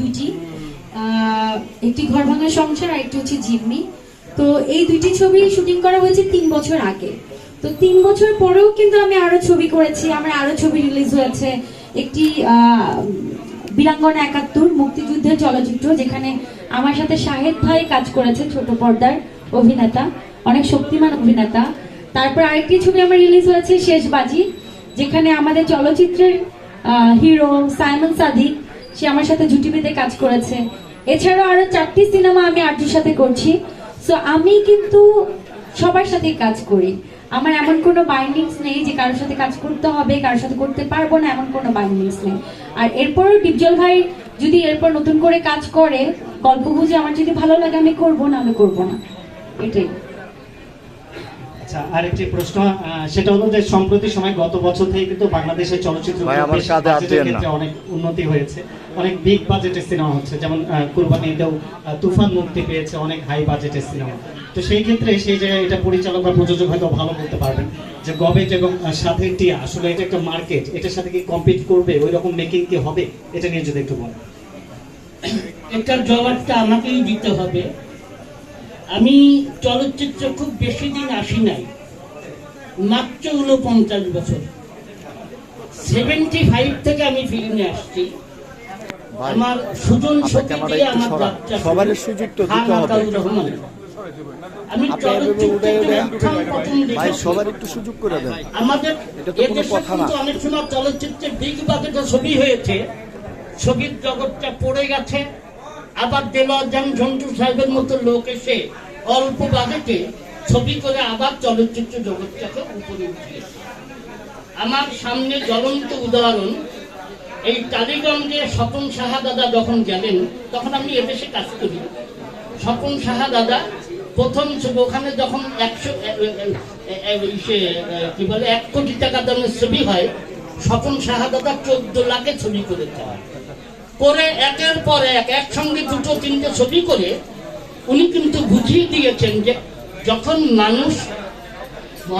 দুইটি। একটি ঘর ভাঙা সংসার আর একটি হচ্ছে জিম্মি। তো এই দুইটি ছবি শুটিং করা হয়েছে তিন বছর আগে। তো তিন বছর পরেও কিন্তু আমি আরও ছবি করেছি। আমার আরও ছবি রিলিজ হয়েছে। একটি বীরাঙ্গনা একাত্তর, মুক্তিযুদ্ধের চলচ্চিত্র, যেখানে আমার সাথে শাহেদ ভাই কাজ করেছে, ছোট পর্দার অভিনেতা, অনেক শক্তিমান অভিনেতা। তারপর আরেকটি ছবি আমার রিলিজ হয়েছে, শেষবাজি, যেখানে আমাদের চলচ্চিত্রের হিরো সাইমন সাদিক সে আমার সাথে জুটি বেঁধে কাজ করেছে। এছাড়াও আরও চারটি সিনেমা আমি আর্যুর সাথে করছি। সো আমি কিন্তু সবার সাথেই কাজ করি। আমার এমন কোনো বাইন্ডিংস নেই যে কারোর সাথে কাজ করতে হবে, কারোর সাথে করতে পারব না, এমন কোনো বাইন্ডিংস নেই। আর এরপরও ডিপজল ভাই যদি এরপর নতুন করে কাজ করে গল্প বুঝে আমার যদি ভালো লাগে, আমি করব না আমি করব না। এটাই। আচ্ছা আরেকটি প্রশ্ন সেটা হলো যে সম্প্রতি সময় গত বছর থেকে কিন্তু বাংলাদেশের চলচ্চিত্র ভাই, আমার বেশ কাঁধে হাত বাজেটের দিয়েন না। ক্ষেত্রে অনেক উন্নতি হয়েছে। অনেক বিগ বাজেটের সিনেমা হচ্ছে যেমন আহ, কুরবানি ঈদেও আহ, তুফান মুক্তি পেয়েছে অনেক হাই বাজেটের সিনেমা তো সেই ক্ষেত্রে সেই জায়গায় এটা পরিচালক বা প্রযোজক হয়তো ভালো বলতে পারবেন যে গবেট এবং সাথে টিয়া আসলে এটা একটা মার্কেট এটার সাথে কি কম্পিট করবে? ওই রকম মেকিং কি হবে? এটা নিয়ে যদি একটু বলেন। এটার জবাবটা আমাকেই দিতে হবে। আমি চলচ্চিত্র খুব বেশি দিন আসি নাই। মাত্র উনপঞ্চাশ বছর। সেভেন্টি ফাইভ থেকে আমি ফিল্মে আসছি। আমার সুজন আমার যাত্রা সবারই সুযোগ তো দিতে হবে। আমি উঠে প্রথম প্রথম ভাই সবার একটু সুযোগ করে দেন। আমাদের এটা তো কোনো এদেশে কথা না। কিন্তু অনেক সময় চলচ্চিত্রে বিগ বাজেটের ছবি হয়েছে। ছবির জগৎটা পড়ে গেছে। আবার দেলোয়ার ঝন্টু সাহেবের মতো লোক এসে অল্প বাজেটে ছবি করে আবার চলচ্চিত্র জগৎটাকে উপরে উঠিয়েছে আমার সামনে জ্বলন্ত উদাহরণ, এই টালিগঞ্জে স্বপন সাহা দাদা যখন গেলেন, তখন আমি এদেশে কাজ করি। স্বপন সাহা দাদা প্রথম ওখানে যখন একশো কি বলে, এক কোটি টাকা দামের ছবি হয়, স্বপন সাহা দাদা চোদ্দ লাখে ছবি করেছে করে একের পর এক, একসঙ্গে দুটো, তিনটে ছবি করে উনি কিন্তু বুঝিয়ে দিয়েছেন যে যখন মানুষ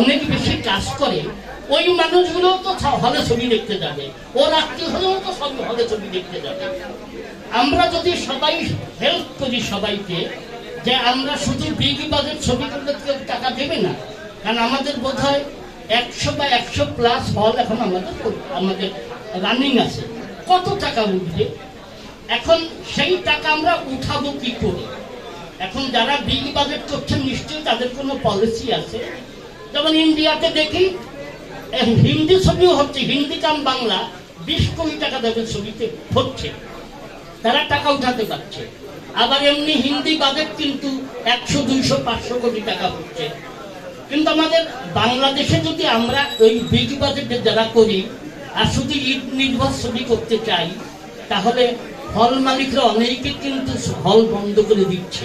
অনেক বেশি কাজ করে, ওই মানুষগুলো তো হলে ছবি দেখতে যাবে, ওর আত্মীয় হলেও তো সব হলে ছবি দেখতে যাবে। আমরা যদি সবাই হেল্প করি সবাইকে যে আমরা শুধু বিগ বাজেট ছবি করলে কেউ টাকা দেবে না, কারণ আমাদের বোধ হয় একশো বা একশো প্লাস হল এখন আমাদের আমাদের রানিং আছে। কত টাকা উঠবে? এখন সেই টাকা আমরা উঠাবো কি করে? এখন যারা বিগ বাজেট করছেন, নিশ্চয়ই তাদের কোনো পলিসি আছে? যেমন ইন্ডিয়াতে দেখি হিন্দি ছবিও হচ্ছে, হিন্দি কাম বাংলা, বিশ কোটি টাকা দেবে ছবিতে হচ্ছে। তারা টাকা উঠাতে পারছে। আবার এমনি হিন্দি বাজেট কিন্তু একশো, দুইশো, পাঁচশো কোটি টাকা হচ্ছে। কিন্তু আমাদের বাংলাদেশে যদি আমরা ওই বিগ বাজেটে যারা করি, আর শুধু ঈদ নির্ভর ছবি করতে চাই, তাহলে হল মালিকরা অনেকে কিন্তু হল বন্ধ করে দিচ্ছে।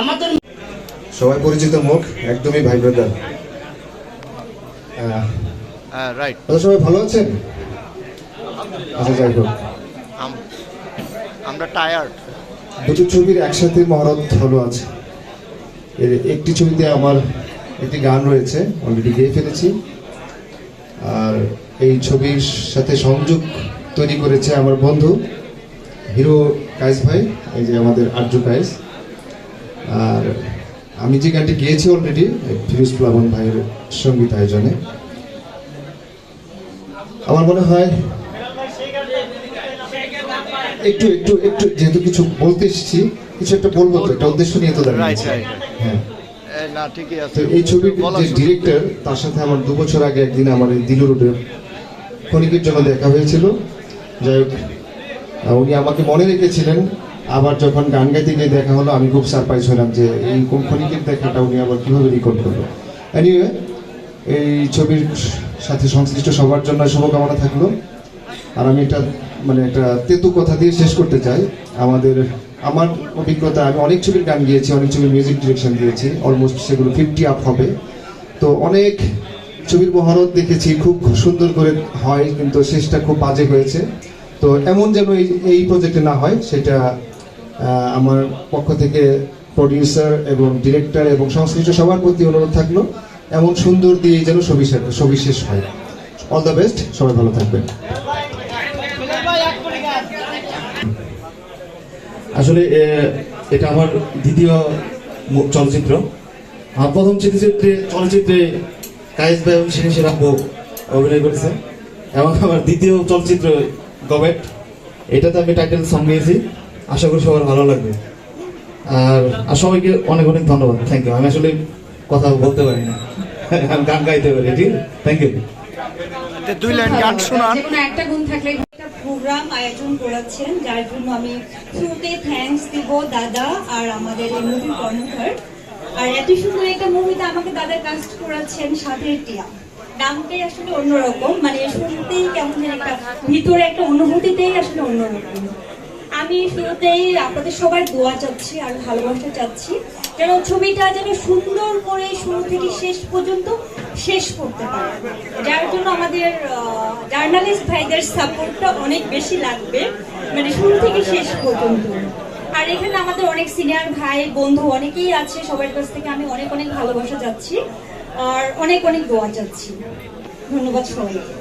আমাদের সবাই পরিচিত মুখ একদমই ভাই ব্রাদার। হ্যাঁ রাইট সবাই ভালো আছেন? আচ্ছা যাই হোক। আমরা টায়ার্ড দুটো ছবির একসাথে মহরত হলো আছে। এর একটি ছবিতে আমার একটি গান রয়েছে অলরেডি গেয়ে ফেলেছি। আর এই ছবির সাথে সংযোগ তৈরি করেছে আমার বন্ধু হিরো কায়েস ভাই এই যে আমাদের আর্য কায়েস। আর আমি যে গানটি গিয়েছি অলরেডি ফিরোজ প্লাবন ভাইয়ের সংগীত আয়োজনে আমার মনে হয় একটু একটু একটু যেহেতু কিছু বলতে এসেছি কিছু একটা বলব তো একটা উদ্দেশ্য নিয়ে তো দাঁড়িয়েছি হ্যাঁ। এই ছবির যে ডিরেক্টর তার সাথে আমার দু বছর আগে একদিন আমার এই দিলু রোডে ক্ষণিকের জন্য দেখা হয়েছিল। যাই হোক উনি আমাকে মনে রেখেছিলেন। আবার যখন গান গাইতে গিয়ে দেখা হলো, আমি খুব সারপ্রাইজ হলাম যে এই ক্ষণিকের দেখাটা উনি আবার কীভাবে রেকর্ড করল। এনিওয়ে এই ছবির সাথে সংশ্লিষ্ট সবার জন্য শুভকামনা থাকল। আর আমি একটা মানে একটা তেতু কথা দিয়ে শেষ করতে চাই। আমাদের, আমার অভিজ্ঞতা, আমি অনেক ছবির গান গিয়েছি, অনেক ছবির মিউজিক ডিরেকশন দিয়েছি। অলমোস্ট সেগুলো ফিফটি আপ হবে। তো অনেক ছবির মহরত দেখেছি, খুব সুন্দর করে হয়, কিন্তু শেষটা খুব বাজে হয়েছে। তো এমন যেন এই এই প্রজেক্টে না হয়, সেটা আমার পক্ষ থেকে প্রডিউসার এবং ডিরেক্টর এবং সংশ্লিষ্ট সবার প্রতি অনুরোধ থাকল, এমন সুন্দর দিয়ে যেন ছবি শেষ- হয়। অল দ্য বেস্ট সবাই ভালো থাকবেন। আসলে এটা আমার দ্বিতীয় চলচ্চিত্র। আমার প্রথম চলচ্চিত্রে চলচ্চিত্রে কায়েস ভাই এবং শিরিন অভিনয় করেছে। এবং আমার দ্বিতীয় চলচ্চিত্র গবেট এটাতে আমি টাইটেল সং দিয়েছি। আশা করি সবার ভালো লাগবে। আর আর সবাইকে অনেক অনেক ধন্যবাদ। থ্যাংক ইউ আমি আসলে কথা বলতে পারি না। আমি গান গাইতে পারি ঠিক? থ্যাংক ইউ তে দুই লাইন গান শোনান। একটা গুণ থাকলে প্রোগ্রাম আয়োজন করেছেন যার জন্য আমি শুরুতে থ্যাঙ্কস দিব দাদা আর আমাদের এই মুভি কর্ণধার। আর এত সুন্দর একটা মুভিতে আমাকে দাদা কাস্ট করেছেন সাথের টিয়া। নামটাই আসলে অন্যরকম। মানে শুরুতেই কেমন একটা ভিতরে একটা অনুভূতিতেই আসলে অন্যরকম। আমি শুরুতেই আপনাদের সবার দোয়া চাচ্ছি, আর ভালোবাসা চাচ্ছি, যেন ছবিটা যেন সুন্দর করে শুরু থেকে শেষ পর্যন্ত শেষ করতে পারে। যার জন্য আমাদের জার্নালিস্ট ভাইদের সাপোর্টটা অনেক বেশি লাগবে মানে শুরু থেকে শেষ পর্যন্ত। আর এখানে আমাদের অনেক সিনিয়র ভাই, বন্ধু অনেকেই আছে সবার কাছ থেকে। আমি অনেক অনেক ভালোবাসা যাচ্ছি আর অনেক অনেক দোয়া চাচ্ছি। ধন্যবাদ সবাইকে।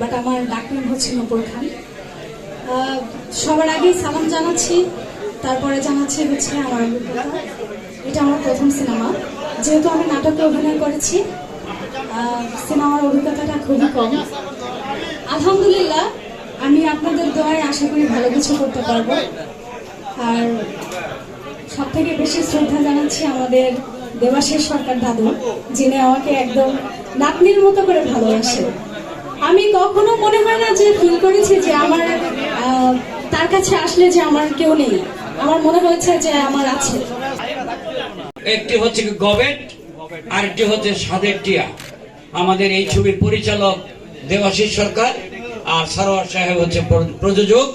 বাট আমার ডাকনাম হচ্ছে নূপুর খান। সবার আগেই সালাম জানাচ্ছি। তারপরে জানাচ্ছি হচ্ছে আমার এটা আমার প্রথম সিনেমা। যেহেতু আমি নাটকে অভিনয় করেছি সিনেমার অভিজ্ঞতাটা খুবই কম। আলহামদুলিল্লাহ, আমি আপনাদের দোয়ায় আশা করি ভালো কিছু করতে পারব। আর সব থেকে বেশি শ্রদ্ধা জানাচ্ছি আমাদের দেবাশিস সরকার দাদু, যিনি আমাকে একদম নাতনির মতো করে ভালোবাসে আমি কখনো মনে হয় না যে ফিল করেছি যে আমার তার কাছে আসলে যে আমার কেউ নেই। আমার মনে হয়েছে যে আমার আছে। একটি হচ্ছে গবেট আর একটি হচ্ছে সাদের টিয়া। আমাদের এই ছবির পরিচালক দেবাশিস সরকার আর সারোয়ার সাহেব হচ্ছে প্রযোজক।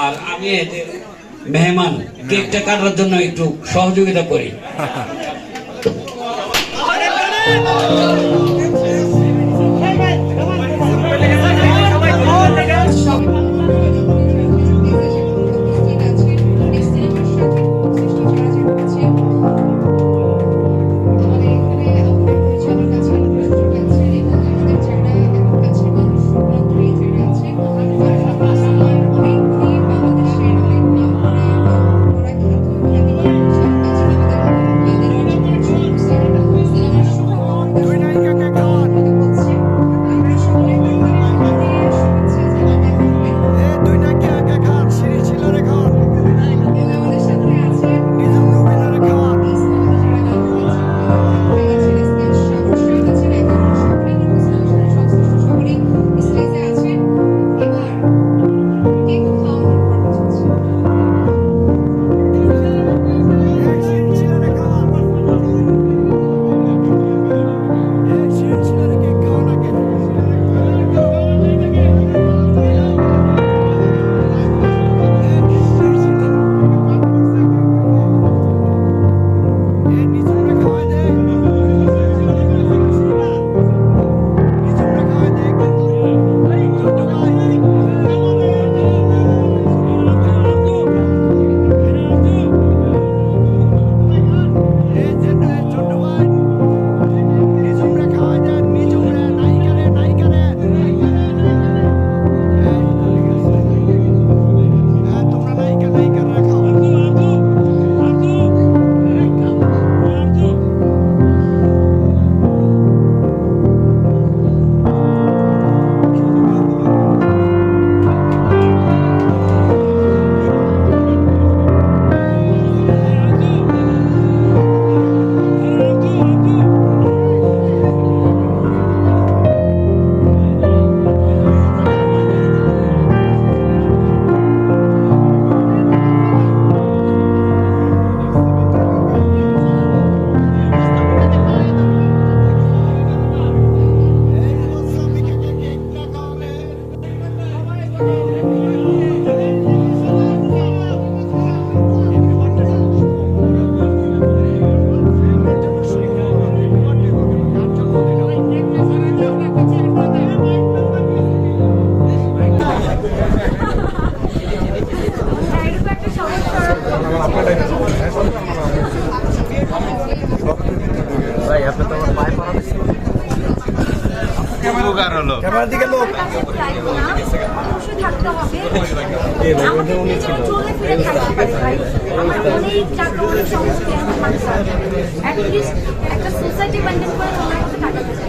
আর আমি মেহমান, কেকটা কাটার জন্য একটু সহযোগিতা করি। দুই আমার অনেক টাকা অনেক সমস্যা আমার মানুষ অ্যাটলিস্ট একটা সোসাইটি মেনটেন করে আমার কাছে টাকা দিতে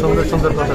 সুন্দর সুন্দর কথা